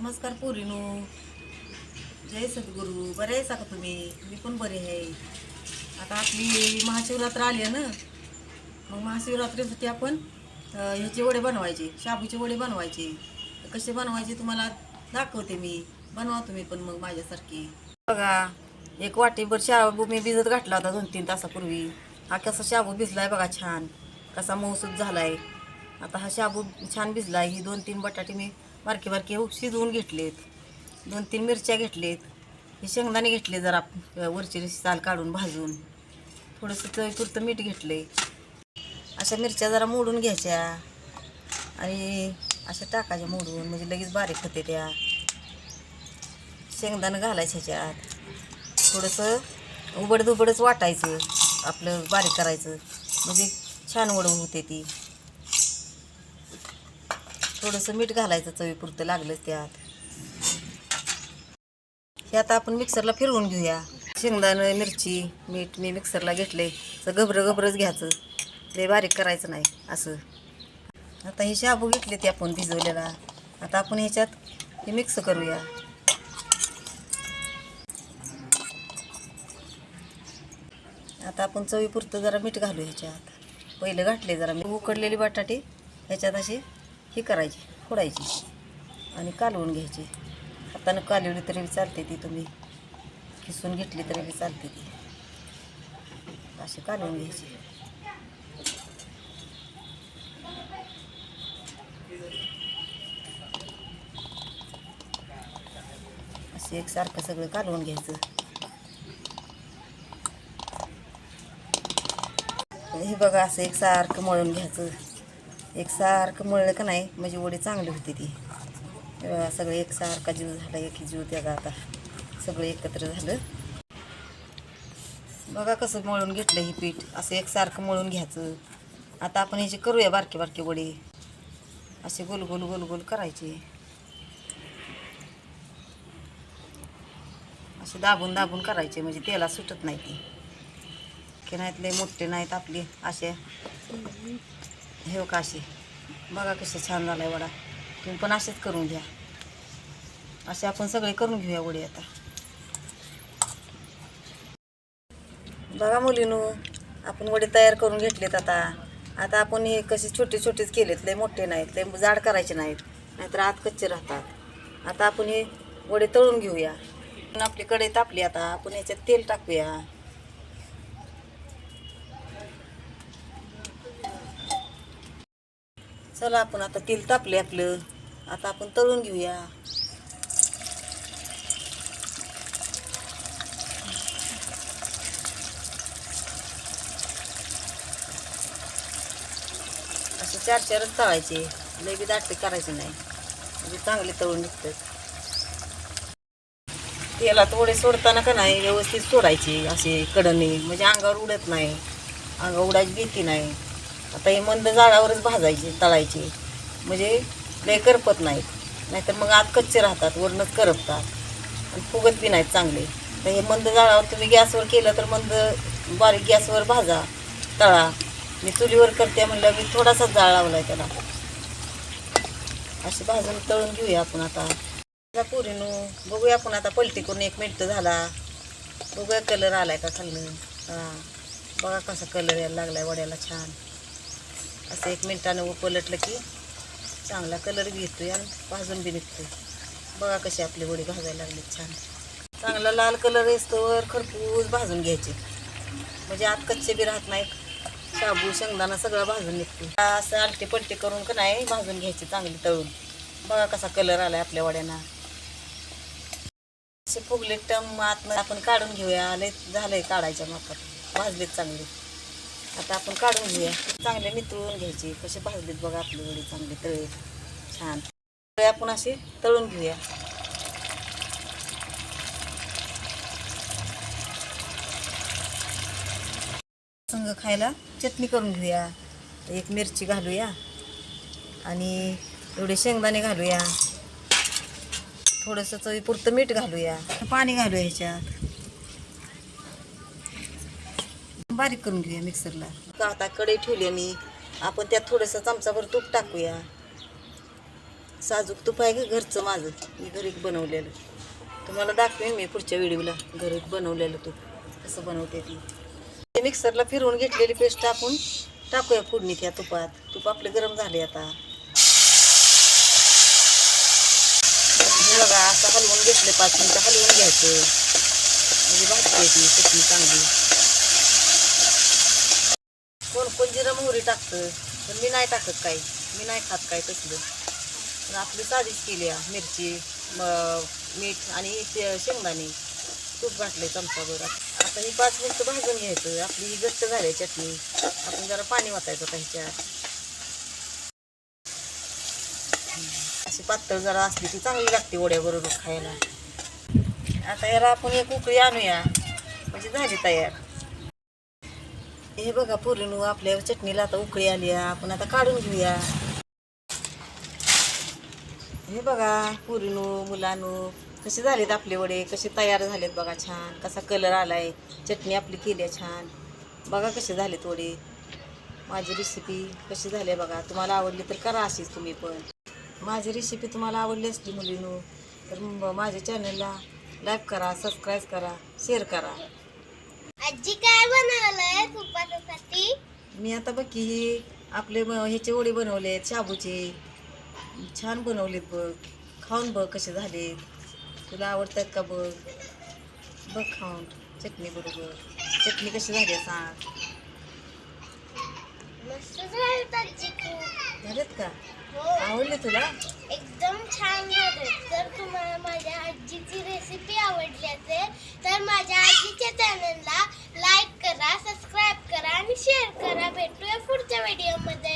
नमस्कार पोरीनो. जय सद्गुरू. बरे आहे का तुम्ही? मी पण बरे आहे. आता आपली महाशिवरात्र आली आहे ना? मग महाशिवरात्रीसाठी आपण ह्याचे वडे बनवायचे शाबूचे वडे बनवायचे. कसे बनवायचे तुम्हाला दाखवते मी. बनवा तुम्ही पण मग माझ्यासारखी. बघा एक वाटीभर शाबू मी भिजत घातला होता दोन तीन तासापूर्वी. हा कसा शाबू भिजलाय बघा छान. कसा मौसूद झालाय. आता हा शाबू छान भिजलाय. ही दोन तीन बटाटे मी बारके बारके शिजवून घेतलेत. दोन तीन मिरच्या घेतलेत. हे शेंगदाणे घेतले जरा अं, वरची साल काढून भाजून. थोडंसं चवीपुरतं मीठ घेतले अशा मिरच्या जरा मोडून घ्यायच्या. आणि अशा टाकायच्या मोडून म्हणजे लगेच बारीक होते त्या. शेंगदाणं घालायचं ह्याच्यात. थोडंसं उबड वाटायचं आपलं बारीक करायचं. म्हणजे छान वड होते ती. थोडंसं मीठ घालायचं चवीपुरतं लागलंच त्यात. हे आता आपण मिक्सरला फिरवून घेऊया. शेंगदाणं मिरची मीठ मी मिक्सरला घेतले तर घबरं घबरंच घ्यायचं. ते बारीक करायचं नाही असं. आता हे शाबू घेतले ते आपण भिजवलेला. आता आपण ह्याच्यात हे मिक्स करूया. आता आपण चवीपुरतं जरा मीठ घालू ह्याच्यात. पहिलं घातले जरा मी उकडलेली बटाटे ह्याच्यात असे ही करायची फोडायची आणि कालवून घ्यायची. हातानं कालवली तरी चालते ती तुम्ही. किसून घेतली तरी बी चालते ती. अशी कालवून घ्यायची. असं एकसारखं सगळं कालवून घ्यायचं. हे बघा असं एकसारखं मळून घ्यायचं. एकसारखं मळलं का नाही म्हणजे वडी चांगली होती ती. सगळे सगळं एकसारखा जीव झाला एक जीव त्याचा आता सगळं एकत्र झालं. बघा कसं मळून घेतलं ही पीठ. असं एकसारखं मळून घ्यायचं. आता आपण ह्याचे करूया बारके बारके वडे असे गोल गोल गोल गोल करायचे. असे दाबून दाबून करायचे म्हणजे तेला सुटत नाही ती. की नाहीत लय मोठे नाहीत आपले असे. हे का असे. बघा कसे छान झालाय वडा. तुम्ही पण असेच करून घ्या. असे आपण सगळे करून घेऊया वडी आता. बघा मुलीनो आपण वडे तयार करून घेतलेत आता. आता आपण हे कसे छोटे छोटेच केलेत लय मोठे नाहीत लय जाड करायचे नाहीत नाहीतर आत कच्चे राहतात. आता आपण हे वडे तळून घेऊया. आपली कढई तापली आता आपण याच्यात तेल टाकूया. चला आपण आता तेल तापले आपलं. आता आपण तळून घेऊया. असे चार चारच तळायचे. लय बी दाटे करायचे नाही. म्हणजे चांगले तळून निघतात. तेला थोडे सोडताना का नाही व्यवस्थित सोडायचे असे कडने म्हणजे अंगावर उडत नाही. अंगावर उडायची भीती नाही. आता हे मंद जाळावरच भाजायचे तळायचे. म्हणजे लय करपत नाहीत. नाहीतर मग आत कच्चे राहतात वरणच करपतात. आणि फुगत बी नाहीत चांगले. तर हे मंद जाळावर तुम्ही गॅसवर केलं तर मंद बारीक गॅसवर भाजा तळा. मी चुलीवर करते म्हणलं मी थोडासा जाळ लावलाय त्याला. असे भाजून तळून घेऊया आपण आता. आता पुरीनो बघूया आपण आता पलटी करून एक मिनटं झाला. बघूया कलर आलाय का खाल्लं हां बघा कसा कलर यायला लागलाय वड्याला छान. असं एक मिनटानं पलटलं की चांगला कलर घेतो आहे आणि भाजून बी निघतोय. बघा कशी आपली वडी भाजायला लागली छान. चांगला लाल कलर येस्तोवर खरपूस भाजून घ्यायचे. म्हणजे आत कच्चे बी राहत नाहीत. शाबू शेंगदाणा सगळं भाजून निघते असं आलटे पलटे करून का नाही भाजून घ्यायचे चांगले तळून. बघा कसा कलर आला आपल्या वड्यांना. असे फुगले टम आत आपण काढून घेऊया. लय झालंय काढायच्या मापात. भाजलेत चांगले. आता आपण काढून घेऊया. चांगले नितळून घ्यायचे. कसे भाजलेत बघा आपली वडी चांगले तळे. छान. तळे आपण असे तळून घेऊया. संग खायला चटणी करून घेऊया. एक मिरची घालूया. आणि एवढे शेंगदाणे घालूया. थोडंसं चवीपुरतं मीठ घालूया. पाणी घालूया ह्याच्यात. बारीक करून घेऊया मिक्सरला. आता कढई ठेवली मी आपण त्यात थोडंसं चमचाभर तूप टाकूया. साजूक तूप आहे का घरचं माझं? मी घरी बनवलेलं. तुम्हाला दाखवेन मी पुढच्या व्हिडिओला. घरी बनवलेलं तूप. कसं बनवते ती. ते मिक्सरला फिरवून घेतलेली पेस्ट टाकून टाकूया फोडणीत या तुपात. तूप आपलं गरम झाले आता. बघा असं हलवून घेतलं पाच मिनटं हलवून घ्यायचं. म्हणजे भाजते ती चटणी चांगली कोण कोण टाकतं पण मी नाही टाकत काही. मी नाही खात काय तसलं. पण आपली साधीच केली आहे मिरची म- मीठ आणि ते शेंगदाणे. तूप घातले चमचाभर. आता ही पाच मिनटं भाजून घ्यायचं. आपली ही घट्ट झाली चटणी. आपण जरा पाणी वाटायचं काहीच्या अशी पातळ जरा असली ती चांगली लागते वड्याबरोबर खायला. आता याला आपण एक उकळी आणूया. म्हणजे झाली तयार. हे बघा पुरीनू आपल्या चटणीला आता उकळी आली आहे. आपण आता काढून घेऊया. हे बघा पुरीनू मुलांनो कसे झालेत आपले वडे? कसे तयार झालेत बघा छान. कसा कलर आलाय. चटणी आपली केली आहे छान. बघा कसे झालेत वडे. माझी रेसिपी कशी झाली आहे बघा. तुम्हाला आवडली तर करा अशीच तुम्ही पण. माझी रेसिपी तुम्हाला आवडली असली मुलीनू तर माझ्या चॅनलला लाईक करा सबस्क्राईब करा शेअर करा. आजी काय बनवलंय तुपासाठी? मी आता बघ की ही आपले ब- ह्याचे वडे बनवलेत शाबूचे. छान बनवलेत बघ. खाऊन बघ कसे झालेत. तुला आवडतात का बघ? बघ खाऊन. चटणी बरोबर. चटणी कशी झाली आहे सांग. मस्त झालं आजी खूप. झालेत का? हो. आवडले तुला? एकदम छान झालं जर तुम्हाला माझ्या आजीची रेसिपी आवडली असेल तर माझ्या आजीच्या चॅनलला लाईक करा सबस्क्राईब करा आणि शेअर करा. भेटूया पुढच्या व्हिडिओमध्ये